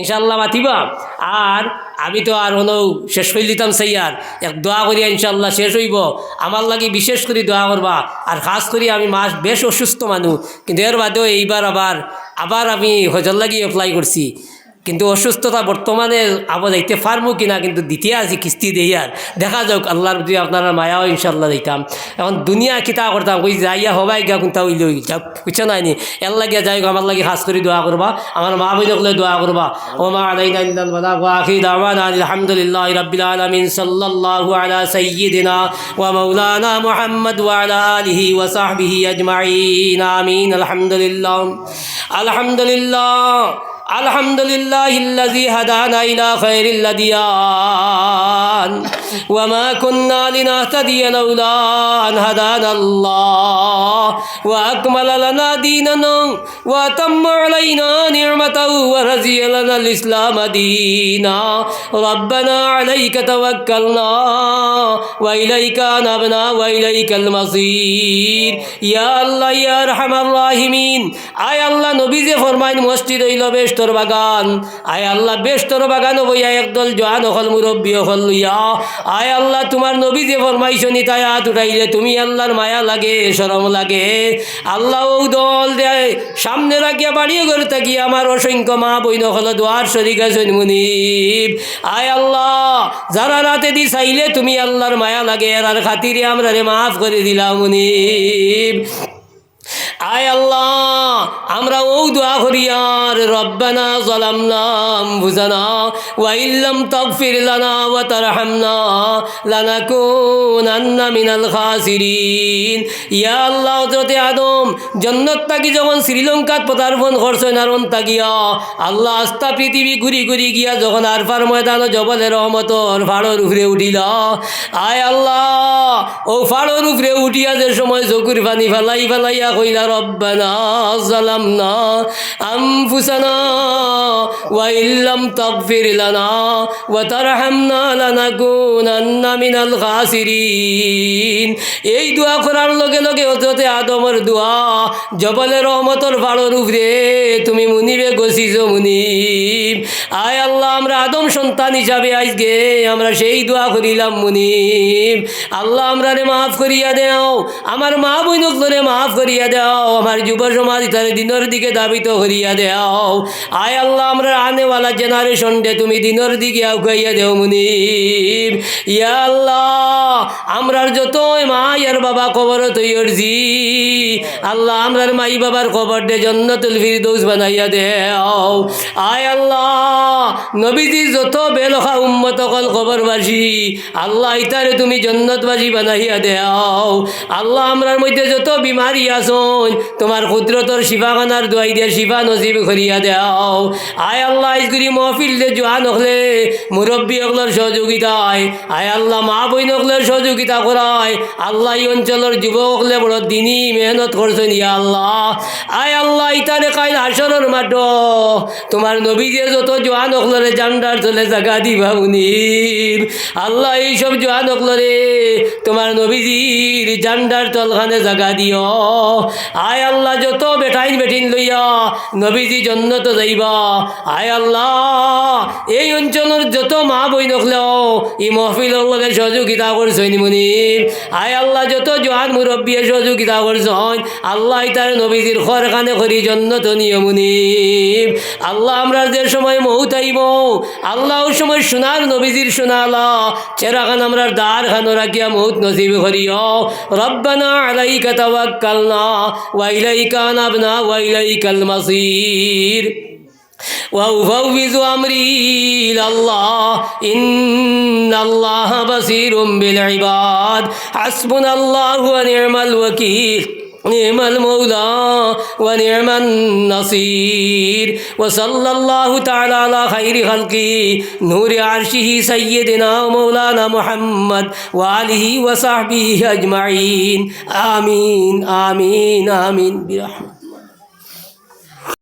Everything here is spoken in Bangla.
ইনশাল্লাহ মাতিবা। আর আমি তো আর হলেও শেষ করে দিতাম সাইয়ার এক দোয়া করিয়া ইনশাল্লাহ শেষ হইব। আমার লাগে বিশেষ করে দোয়া করবা। আর খাস করি আমি মাস বেশ অসুস্থ মানুষ। কিন্তু এর বাদেও এইবার আবার আবার আমি হজর লাগিয়ে অ্যাপ্লাই করছি। কিন্তু অসুস্থতা বর্তমানে আবার যাইতে পারব কিনা কিন্তু দিতে আছি কিস্তি দেই আর। দেখা যাক আল্লাহর যদি আপনারা মায়াও ইনশাল্লাহ দিতাম এখন দুনিয়া কিতা করতাম, কই যাইয়া হবাই গা কোনটা হইলে যাক বুঝছ না নি। এর লাগিয়া যাই আমার লাগি খাস করে দোয়া করবা, আমার মা বইনকলে দোয়া করবা। ও মা আলাইনা ইল্লাল বালাগ ওয়া আখির ওয়া মাওলানা মুহাম্মদ ওয়া আলা আজমাইন। আমিন, আলহামদুলিল্লাহ। আলহামদুলিল্লাহ। الحمد لله الذي هدانا إلى خير الأديان وما كنا لنهتدي لولا أن هدانا الله وأكمل لنا ديننا وأتم علينا نعمته ورزي لنا الإسلام دينا ربنا عليك توكلنا وإليك أنبنا وإليك المصير يا الله يا أرحم الراحمين আয় আল্লাহ নবী যে ফরমাইন মসজিদ হইল বেস্তর বাগান। আয় আল্লাহ, বেস্তর বাগান বইয়া একদল জোয়ান অকল মুরব্বী হল লইয়া। আয় আল্লাহ, তোমার নবী যে ফরমাইছনি তাই হাত উঠাইলে তুমি আল্লাহর মায়া লাগে সরম লাগে। আল্লাহ ও দল দেয় সামনে রাখিয়া বাড়িয়ে করে থাকি আমার অসংখ্য মা বই নকল দোয়ার শরিক মুনিব। আয় আল্লাহ, যারা রাতে দি চাইলে তুমি আল্লাহর মায়া লাগে আর খাতিরে আমরা রে মাফ করে দিলাম মুনিব। আয় আল্লাহ, আমরা ও দোয়া আর রব্বানা জালামনা আনফুসানা ওয়া ইল্লাম তাগফির লানা ওয়া তারহামনা লানাকুনান্না মিনাল খাসিরিন। ইয়া আল্লাহ, হযরতে আদম, জন্নত তাকি যখন শ্রীলঙ্কাত পদার্পণ করছেন আরন তাকিয়া, আল্লাহ আস্তা পৃথিবী ঘুরি ঘুরি গিয়া যখন আরফার ময়দান জবলের রহমতর ফাড়র উপরে উঠিল, আয় আল্লাহ, ও ফাড়র উপরে উঠিয়া যে সময় চকুর পানি ফেলাই ফেলাইয়া কইলা রব্বানা এই দোয়া করার লগে লগে দোয়া তুমি মুনিবে গছিছ মুনিব। আয় আল্লাহ, আমরা আদম সন্তান হিসাবে আজকে আমরা সেই দোয়া করিলাম মুনিব। আল্লাহ, আমরা রে মাফ করিয়া দেও, আমার মা বইনক রে মাফ করিয়া দেও। আমার যুব সমাজ তার দিনের দিকে দাবিত করিয়া দেও। আয় আল্লাহ, আমরা আনেওয়ালা জেনারেশন ডে তুমি দিনের দিকে আউকাইয়া দেও মুনিব। ইয়া আল্লাহ আমরার যতই মা ইয়ার বাবা কবর তৈরছি আল্লাহ আমরার মাই বাবার কবর দে জন্নতুল ফিরদৌস বানাইয়া দেও। আয় আল্লাহ, নবীজি যত বেলখা উম্মত কল কবরবাসী, আল্লাহ, ইতারে তুমি জন্নতবাসী বানাইয়া দেও। আল্লাহ, আমরার মধ্যে যত বিমারি আসন তোমার কুদরতর শিফাখানার দোয়াই দিয়ে শিফা নসিব করিয়া দেও। আয় আল্লাহ ইসগুরি মহফিল দে জোয়ান হলে, মুরব্বী হকলের সহযোগিতায়। আয় আল্লাহ, মা বইন হকলের সহযোগিতা করায়। আল্লাহ, এই অঞ্চলের যুবক বড় দিনই মেহনত করছেন, ইয়া আল্লাহ। আয় আল্লাহ, ইতারে কাইল হাসরের মাঠ। তোমার নবীদের যত জোয়ান হকলরে জান্ডার চলে জাগা দিবা মুনির। আল্লাহ এইসব জোয়ান হকলরে তোমার নবীজির জান্ডার তলখানে জাগা দিও। আয় আল্লাহ, যত বেটাইন বেটিন লইয়া নবীজি জন্য তো যাইবা। আয় আল্লাহ, এই অঞ্চলের যত মা বই নকলেও ই মহফিলের লগে সহযোগিতা করছেন মুনির। আয় আল্লাহ, যত জোয়ান মুরব্বীর সহযোগিতা করছেন আল্লাহ তার নবীজির খরখানে করি জন্নত নিয় মুনির। আল্লাহ আমরা যে সময় মৌত আইব, আল্লাহ ওই সময় সোনার নবীজির সোনালা, চেরাখান আমরা দ্বার খানো রাখিয়া মৌত নসিব করিও। রব্বানা আলাইকা তাওয়াক্কালনা ওয়া ইলাইকা আনাবনা ওয়া ইলাইকাল মাসির وأفوض أمري إلى الله إن الله بصير بالعباد حسبنا الله ونعم الوكيل نعم المولى ونعم النصير. وصلى الله تعالى على خير خلقه نور عرشه سيدنا ومولانا محمد وآله وصحبه أجمعين. آمين آمين آمين. برحمة